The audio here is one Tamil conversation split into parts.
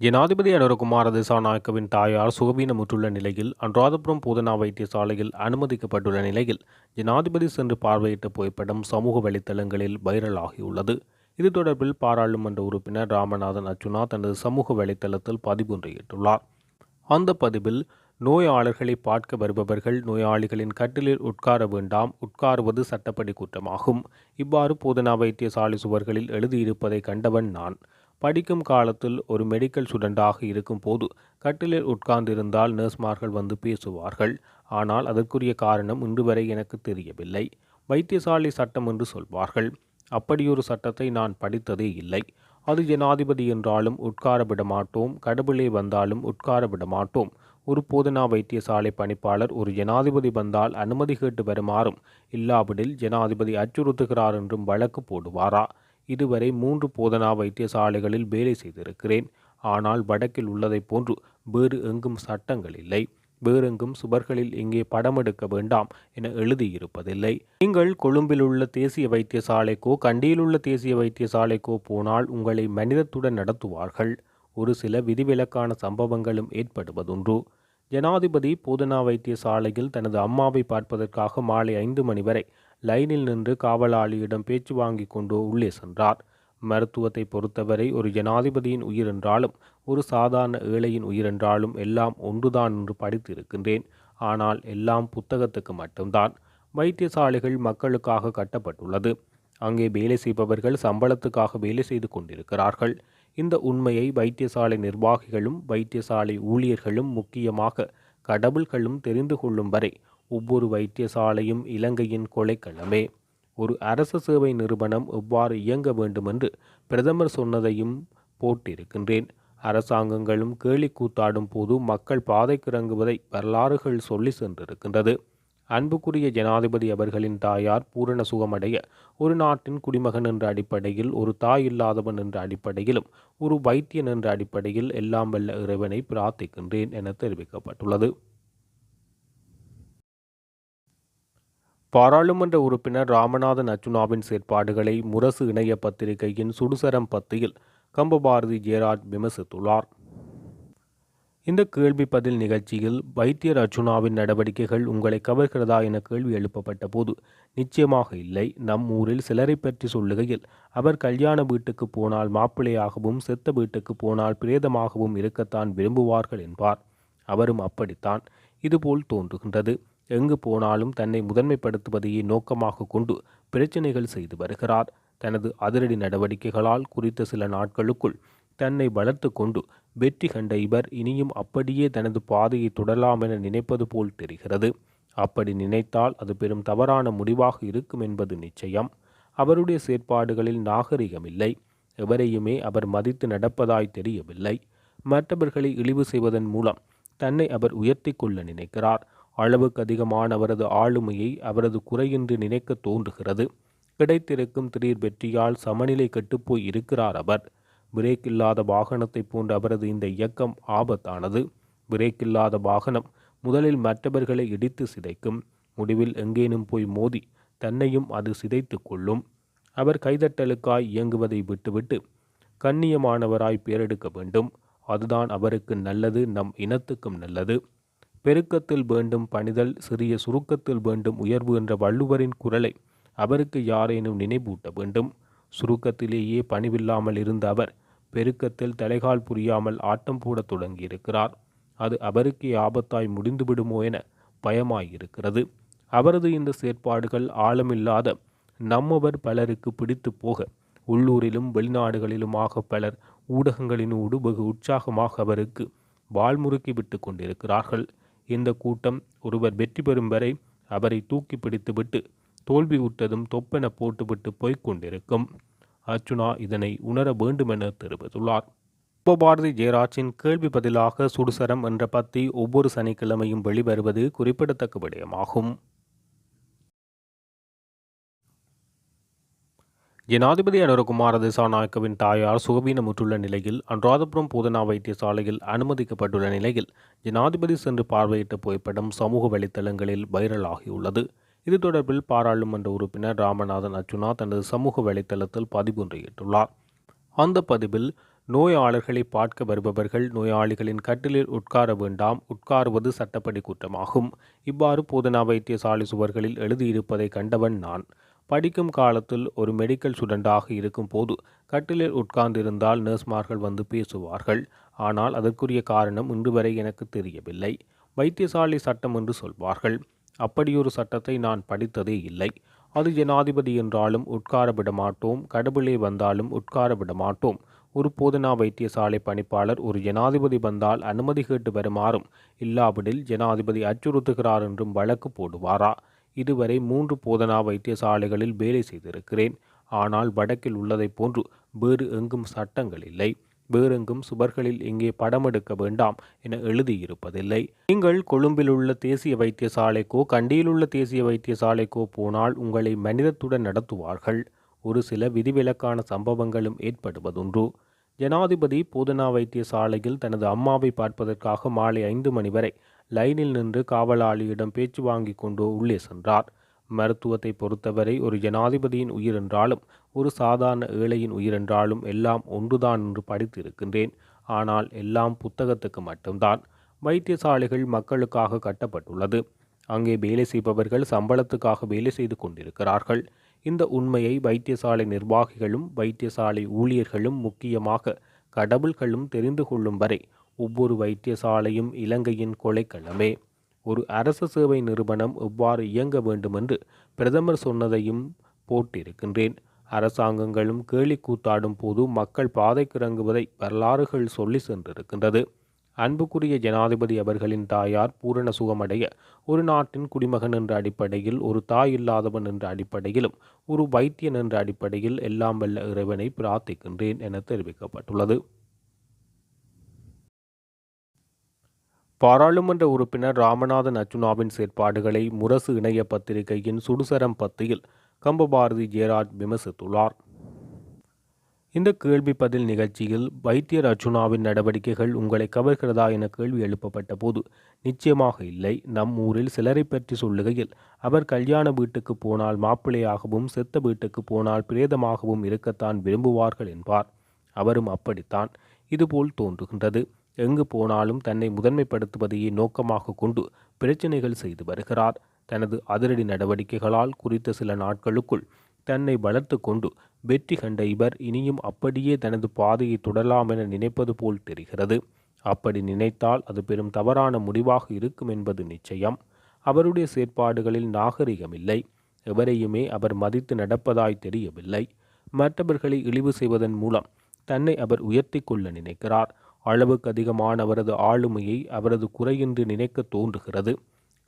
ஜனாதிபதி அனுரகுமார திசாநாயக்கவின் தாயார் சுகவீனமுற்றுள்ள நிலையில் அனுராதபுரம் போதனா வைத்தியசாலையில் அனுமதிக்கப்பட்டுள்ள நிலையில் ஜனாதிபதி சென்று பார்வையிட்ட புகைப்படம் சமூக வலைத்தளங்களில் வைரலாகியுள்ளது. இது தொடர்பில் பாராளுமன்ற உறுப்பினர் ராமநாதன் அர்ஜுனா தனது சமூக வலைத்தளத்தில் பதிவொன்றையிட்டுள்ளார் அந்த பதிவில் நோயாளர்களை பார்க்க வருபவர்கள் நோயாளிகளின் கட்டிலில் உட்கார வேண்டாம் உட்காருவது சட்டப்படி குற்றமாகும். இவ்வாறு போதனா வைத்தியசாலை சுவர்களில் எழுதியிருப்பதை கண்டவன் நான். படிக்கும் காலத்தில் ஒரு மெடிக்கல் ஸ்டூடெண்டாக இருக்கும் போது கட்டிலில் உட்கார்ந்திருந்தால் நர்ஸ்மார்கள் வந்து பேசுவார்கள். ஆனால் அதற்குரிய காரணம் இன்று வரை எனக்கு தெரியவில்லை. வைத்தியசாலை சட்டம் என்று சொல்வார்கள். அப்படியொரு சட்டத்தை நான் படித்ததே இல்லை. அது ஜனாதிபதி என்றாலும் உட்கார விட மாட்டோம். கடவுளே வந்தாலும் உட்கார விட மாட்டோம். ஒரு போதனா வைத்தியசாலை பணிப்பாளர் ஒரு ஜனாதிபதி வந்தால் அனுமதி கேட்டு வருமாறும் இல்லாவிடில் ஜனாதிபதி அச்சுறுத்துகிறார் என்றும் வழக்கு போடுவாரா? இதுவரை மூன்று போதனா வைத்தியசாலைகளில் வேலை செய்திருக்கிறேன். ஆனால் வடக்கில் உள்ளதைப் போன்று வேறு எங்கும் சட்டங்கள் இல்லை. வேறெங்கும் சுவர்களில் இங்கே படம் எடுக்க வேண்டாம் என எழுதியிருப்பதில்லை. நீங்கள் கொழும்பில் உள்ள தேசிய வைத்தியசாலைக்கோ கண்டியிலுள்ள தேசிய வைத்தியசாலைக்கோ போனால் உங்களை மனிதத்துடன் நடத்துவார்கள். ஒரு சில விதிவிலக்கான சம்பவங்களும் ஏற்படுவதுண்டு. ஜனாதிபதி போதனா வைத்தியசாலையில் தனது அம்மாவை பார்ப்பதற்காக மாலை ஐந்து மணி வரை லைனில் நின்று காவலாளியிடம் பேச்சு வாங்கி கொண்டு உள்ளே சென்றார். மருத்துவத்தை பொறுத்தவரை ஒரு ஜனாதிபதியின் உயிர் என்றாலும் ஒரு சாதாரண ஏழையின் உயிர் என்றாலும் எல்லாம் ஒன்றுதான் என்று படித்திருக்கின்றேன். ஆனால் எல்லாம் புத்தகத்துக்கு மட்டும்தான். வைத்தியசாலைகள் மக்களுக்காக கட்டப்பட்டுள்ளது. அங்கே வேலை செய்பவர்கள் சம்பளத்துக்காக வேலை செய்து கொண்டிருக்கிறார்கள். இந்த உண்மையை வைத்தியசாலை நிர்வாகிகளும் வைத்தியசாலை ஊழியர்களும் முக்கியமாக கடவுள்களும் தெரிந்து கொள்ளும் வரை ஒவ்வொரு வைத்தியசாலையும் இலங்கையின் கொலைக்களமே. ஒரு அரசு சேவை நிறுவனம் எவ்வாறு இயங்க வேண்டுமென்று பிரதமர் சொன்னதையும் போட்டிருக்கின்றேன். அரசாங்கங்களும் கேலி கூத்தாடும் போது மக்கள் பாதைக்கிறங்குவதை வரலாறுகள் சொல்லி சென்றிருக்கின்றது. அன்புக்குரிய ஜனாதிபதி அவர்களின் தாயார் பூரண சுகமடைய ஒரு நாட்டின் குடிமகன் என்ற அடிப்படையில் ஒரு தாய் இல்லாதவன் என்ற அடிப்படையிலும் ஒரு வைத்தியன் என்ற அடிப்படையில் எல்லாம் வல்ல இறைவனை பிரார்த்திக்கின்றேன் என தெரிவிக்கப்பட்டுள்ளது. பாராளுமன்ற உறுப்பினர் ராமநாதன் அர்ஜுனாவின் செயற்பாடுகளை முரசு இணைய பத்திரிகையின் சுடுசரம் பத்தியில் கம்பபாரதி ஜெயராஜ் விமர்சித்துள்ளார். இந்த கேள்வி பதில் நிகழ்ச்சியில் வைத்தியர் அர்ஜுனாவின் நடவடிக்கைகள் உங்களை கவர்கிறதா என கேள்வி எழுப்பப்பட்ட போது நிச்சயமாக இல்லை. நம் ஊரில் சிலரை பற்றி சொல்லுகையில் அவர் கல்யாண வீட்டுக்கு போனால் மாப்பிள்ளையாகவும் செத்த வீட்டுக்கு போனால் பிரேதமாகவும் இருக்கத்தான் விரும்புவார்கள் என்பார். அவரும் அப்படித்தான். இதுபோல் தோன்றுகின்றது. எங்கு போனாலும் தன்னை முதன்மைப்படுத்துவதையே நோக்கமாக கொண்டு பிரச்சனைகள் செய்து வருகிறார். தனது அதிரடி நடவடிக்கைகளால் குறித்த சில நாட்களுக்குள் தன்னை வளர்த்து கொண்டு வெற்றி கண்ட இவர் இனியும் அப்படியே தனது பாதையை தொடரலாம் என நினைப்பது போல் தெரிகிறது. அப்படி நினைத்தால் அது பெரும் தவறான முடிவாக இருக்கும் என்பது நிச்சயம். அவருடைய செயற்பாடுகளில் நாகரிகமில்லை எவரையுமே அவர் மதித்து நடப்பதாய் தெரியவில்லை. மற்றவர்களை இழிவு செய்வதன் மூலம் தன்னை அவர் உயர்த்தி கொள்ள நினைக்கிறார். அளவுக்கு அதிகமான அவரது ஆளுமையை அவரது குறையின்றி நினைக்க தோன்றுகிறது. கிடைத்திருக்கும் திடீர் வெற்றியால் சமநிலை கெட்டுப்போய் இருக்கிறார் அவர். பிரேக் இல்லாத வாகனத்தை போன்ற அவரது இந்த இயக்கம் ஆபத்தானது. பிரேக் இல்லாத வாகனம் முதலில் மற்றவர்களை இடித்து சிதைக்கும். முடிவில் எங்கேனும் போய் மோதி தன்னையும் அது சிதைத்து கொள்ளும். அவர் கைதட்டலுக்காய் இயங்குவதை விட்டுவிட்டு கண்ணியமானவராய் பேரெடுக்க வேண்டும். அதுதான் அவருக்கு நல்லது நம் இனத்துக்கும் நல்லது. பெருக்கத்தில் வேண்டும் பணிதல் சிறிய சுருக்கத்தில் வேண்டும் உயர்வு என்ற வள்ளுவரின் குரலை அவருக்கு யாரேனும் நினைவூட்ட வேண்டும். சுருக்கத்திலேயே பணிவில்லாமல் இருந்த அவர் பெருக்கத்தில் தலைகால் புரியாமல் ஆட்டம் போடத் தொடங்கியிருக்கிறார். அது அவருக்கே ஆபத்தாய் முடிந்துவிடுமோ என பயமாயிருக்கிறது. அவரது இந்த செயற்பாடுகள் ஆழமில்லாத நம்மவர் பலருக்கு பிடித்து போக உள்ளூரிலும் வெளிநாடுகளிலுமாக பலர் ஊடகங்களினூடு வெகு உற்சாகமாக அவருக்கு வாழ்முறுக்கி விட்டு கொண்டிருக்கிறார்கள். இந்த கூட்டம் ஒருவர் வெற்றி பெறும் வரை அவரை தூக்கி பிடித்துவிட்டு தோல்வி உற்றதும் தொப்பென போட்டுவிட்டு போய்க் கொண்டிருக்கும். அர்ச்சுனா இதனை உணர வேண்டுமென தெரிவித்துள்ளார். உபபாரதி ஜெயராஜின் கேள்வி பதிலாக சுடுசரம் என்ற பத்தி ஒவ்வொரு சனிக்கிழமையும் வெளிவருவது குறிப்பிடத்தக்க விடயமாகும். ஜனாதிபதி அனுரகுமார திசாநாயக்கவின் தாயார் சுகவீனமுற்றுள்ள நிலையில் அனுராதபுரம் போதனா வைத்தியசாலையில் அனுமதிக்கப்பட்டுள்ள நிலையில் ஜனாதிபதி சென்று பார்வையிட்ட புகைப்படம் சமூக வலைத்தளங்களில் வைரலாகியுள்ளது. இது தொடர்பில் பாராளுமன்ற உறுப்பினர் ராமநாதன் அர்ஜுனா தனது சமூக வலைத்தளத்தில் பதிவொன்றையிட்டுள்ளார் அந்த பதிவில் நோயாளர்களை பார்க்க வருபவர்கள் நோயாளிகளின் கட்டிலில் உட்கார வேண்டாம் உட்காருவது சட்டப்படி குற்றமாகும். இவ்வாறு போதனா வைத்தியசாலை சுவர்களில் எழுதியிருப்பதை கண்டவன் நான். படிக்கும் காலத்தில் ஒரு மெடிக்கல் ஸ்டூடெண்டாக இருக்கும் போது கட்டிலில் உட்கார்ந்திருந்தால் நர்ஸ்மார்கள் வந்து பேசுவார்கள். ஆனால் அதற்குரிய காரணம் இன்று வரை எனக்கு தெரியவில்லை. வைத்தியசாலை சட்டம் என்று சொல்வார்கள். அப்படியொரு சட்டத்தை நான் படித்ததே இல்லை. அது ஜனாதிபதி என்றாலும் உட்கார விட மாட்டோம். கடவுளே வந்தாலும் உட்கார விட மாட்டோம். ஒரு போதனா வைத்தியசாலை பணிப்பாளர் ஒரு ஜனாதிபதி வந்தால் அனுமதி கேட்டு வருமாறும் இல்லாவிடில் ஜனாதிபதி அச்சுறுத்துகிறார் என்றும் வழக்கு போடுவாரா? இதுவரை மூன்று போதனா வைத்தியசாலைகளில் வேலை செய்திருக்கிறேன். ஆனால் வடக்கில் உள்ளதைப் போன்று வேறு எங்கும் சட்டங்கள் இல்லை. வேறெங்கும் சுவர்களில் இங்கே படம் எடுக்க வேண்டாம் என எழுதியிருப்பதில்லை. நீங்கள் கொழும்பில் உள்ள தேசிய வைத்தியசாலைக்கோ கண்டியிலுள்ள தேசிய வைத்தியசாலைக்கோ போனால் உங்களை மனிதத்துடன் நடத்துவார்கள். ஒரு சில விதிவிலக்கான சம்பவங்களும் ஏற்படுவதுண்டு. ஜனாதிபதி போதனா வைத்தியசாலையில் தனது அம்மாவை பார்ப்பதற்காக மாலை ஐந்து மணி வரை லைனில் நின்று காவலாளியிடம் பேச்சு வாங்கி கொண்டு உள்ளே சென்றார். மருத்துவத்தை பொறுத்தவரை ஒரு ஜனாதிபதியின் உயிர் என்றாலும் ஒரு சாதாரண ஏழையின் உயிர் என்றாலும் எல்லாம் ஒன்றுதான் என்று படித்திருக்கின்றேன். ஆனால் எல்லாம் புத்தகத்துக்கு மட்டும்தான். வைத்தியசாலைகள் மக்களுக்காக கட்டப்பட்டுள்ளது. அங்கே வேலை செய்பவர்கள் சம்பளத்துக்காக வேலை செய்து கொண்டிருக்கிறார்கள். இந்த உண்மையை வைத்தியசாலை நிர்வாகிகளும் வைத்தியசாலை ஊழியர்களும் முக்கியமாக கடவுள்களும் தெரிந்து கொள்ளும் வரை ஒவ்வொரு வைத்தியசாலையும் இலங்கையின் கொலைக்களமே. ஒரு அரசு சேவை நிறுவனம் எவ்வாறு இயங்க வேண்டுமென்று பிரதமர் சொன்னதையும் போட்டிருக்கின்றேன். அரசாங்கங்களும் கேலி கூத்தாடும் போது மக்கள் பாதைக்கு இறங்குவதை வரலாறுகள் சொல்லி சென்றிருக்கின்றது. அன்புக்குரிய ஜனாதிபதி அவர்களின் தாயார் பூரண சுகமடைய ஒரு நாட்டின் குடிமகன் என்ற அடிப்படையில் ஒரு தாய் இல்லாதவன் என்ற அடிப்படையிலும் ஒரு வைத்தியன் என்ற அடிப்படையில் எல்லாம் வல்ல இறைவனை பிரார்த்திக்கின்றேன் என தெரிவிக்கப்பட்டுள்ளது. பாராளுமன்ற உறுப்பினர் ராமநாதன் அர்ஜுனாவின் செயற்பாடுகளை முரசு இணைய பத்திரிகையின் சுடுசரம் பத்தியில் கம்பபாரதி ஜெயராஜ் விமர்சித்துள்ளார். இந்த கேள்வி பதில் நிகழ்ச்சியில் வைத்தியர் அர்ஜுனாவின் நடவடிக்கைகள் உங்களை கவர்கிறதா என கேள்வி எழுப்பப்பட்ட போது நிச்சயமாக இல்லை. நம் ஊரில் சிலரை பற்றி சொல்லுகையில் அவர் கல்யாண வீட்டுக்கு போனால் மாப்பிள்ளையாகவும் செத்த வீட்டுக்கு போனால் பிரேதமாகவும் இருக்கத்தான் விரும்புவார்கள் என்பார். அவரும் அப்படித்தான். இதுபோல் தோன்றுகின்றது. எங்கு போனாலும் தன்னை முதன்மைப்படுத்துவதையே நோக்கமாக கொண்டு பிரச்சனைகள் செய்து வருகிறார். தனது அதிரடி நடவடிக்கைகளால் குறித்த சில நாட்களுக்குள் தன்னை வளர்த்து கொண்டு வெற்றி கண்ட இவர் இனியும் அப்படியே தனது பாதையை தொடரலாம் என நினைப்பது போல் தெரிகிறது. அப்படி நினைத்தால் அது பெரும் தவறான முடிவாக இருக்கும் என்பது நிச்சயம். அவருடைய செயற்பாடுகளில் நாகரிகமில்லை எவரையுமே அவர் மதித்து நடப்பதாய் தெரியவில்லை. மற்றவர்களை இழிவு செய்வதன் மூலம் தன்னை அவர் உயர்த்தி கொள்ள நினைக்கிறார். அளவுக்கு அதிகமான அவரது ஆளுமையை அவரது குறையின்றி நினைக்க தோன்றுகிறது.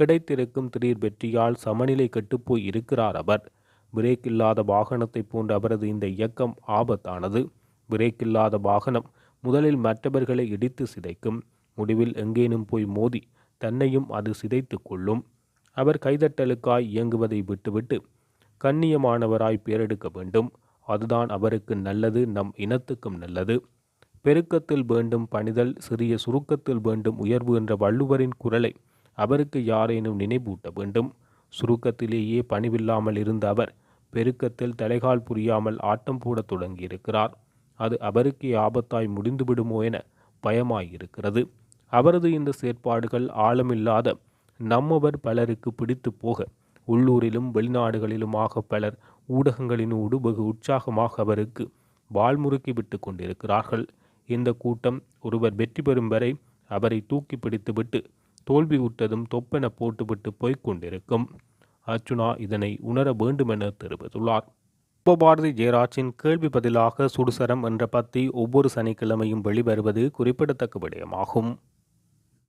கிடைத்திருக்கும் திடீர் வெற்றியால் சமநிலை கெட்டுப்போய் இருக்கிறார் அவர். பிரேக் இல்லாத வாகனத்தை போன்ற அவரது இந்த இயக்கம் ஆபத்தானது. பிரேக் இல்லாத வாகனம் முதலில் மற்றவர்களை இடித்து சிதைக்கும். முடிவில் எங்கேனும் போய் மோதி தன்னையும் அது சிதைத்து கொள்ளும். அவர் கைதட்டலுக்காய் இயங்குவதை விட்டுவிட்டு கண்ணியமானவராய் பேரெடுக்க வேண்டும். அதுதான் அவருக்கு நல்லது நம் இனத்துக்கும் நல்லது. பெருக்கத்தில் வேண்டும் பணிதல் சிறிய சுருக்கத்தில் வேண்டும் உயர்வு என்ற வள்ளுவரின் குரலை அவருக்கு யாரேனும் நினைவூட்ட வேண்டும். சுருக்கத்திலேயே பணிவில்லாமல் இருந்த அவர் பெருக்கத்தில் தலைகால் புரியாமல் ஆட்டம் போடத் தொடங்கியிருக்கிறார். அது அவருக்கே ஆபத்தாய் முடிந்துவிடுமோ என பயமாயிருக்கிறது. அவரது இந்த செயற்பாடுகள் ஆழமில்லாத நம்மவர் பலருக்கு பிடித்து போக உள்ளூரிலும் வெளிநாடுகளிலுமாக பலர் ஊடகங்களினூடு வெகு உற்சாகமாக அவருக்கு வாழ்முறுக்கி விட்டு கொண்டிருக்கிறார்கள். இந்த கூட்டம் ஒருவர் வெற்றி பெறும் வரை அவரை தூக்கி பிடித்துவிட்டு தோல்வி விட்டதும் தொப்பென போட்டுவிட்டு போய்க் கொண்டிருக்கும் அர்ச்சுனா இதனை உணர வேண்டுமென தெரிவித்துள்ளார். உபபாரதி ஜெயராஜின் கேள்வி பதிலாக சுடுசரம் என்ற பத்தி ஒவ்வொரு சனிக்கிழமையும் வெளிவருவது குறிப்பிடத்தக்க விடயமாகும்.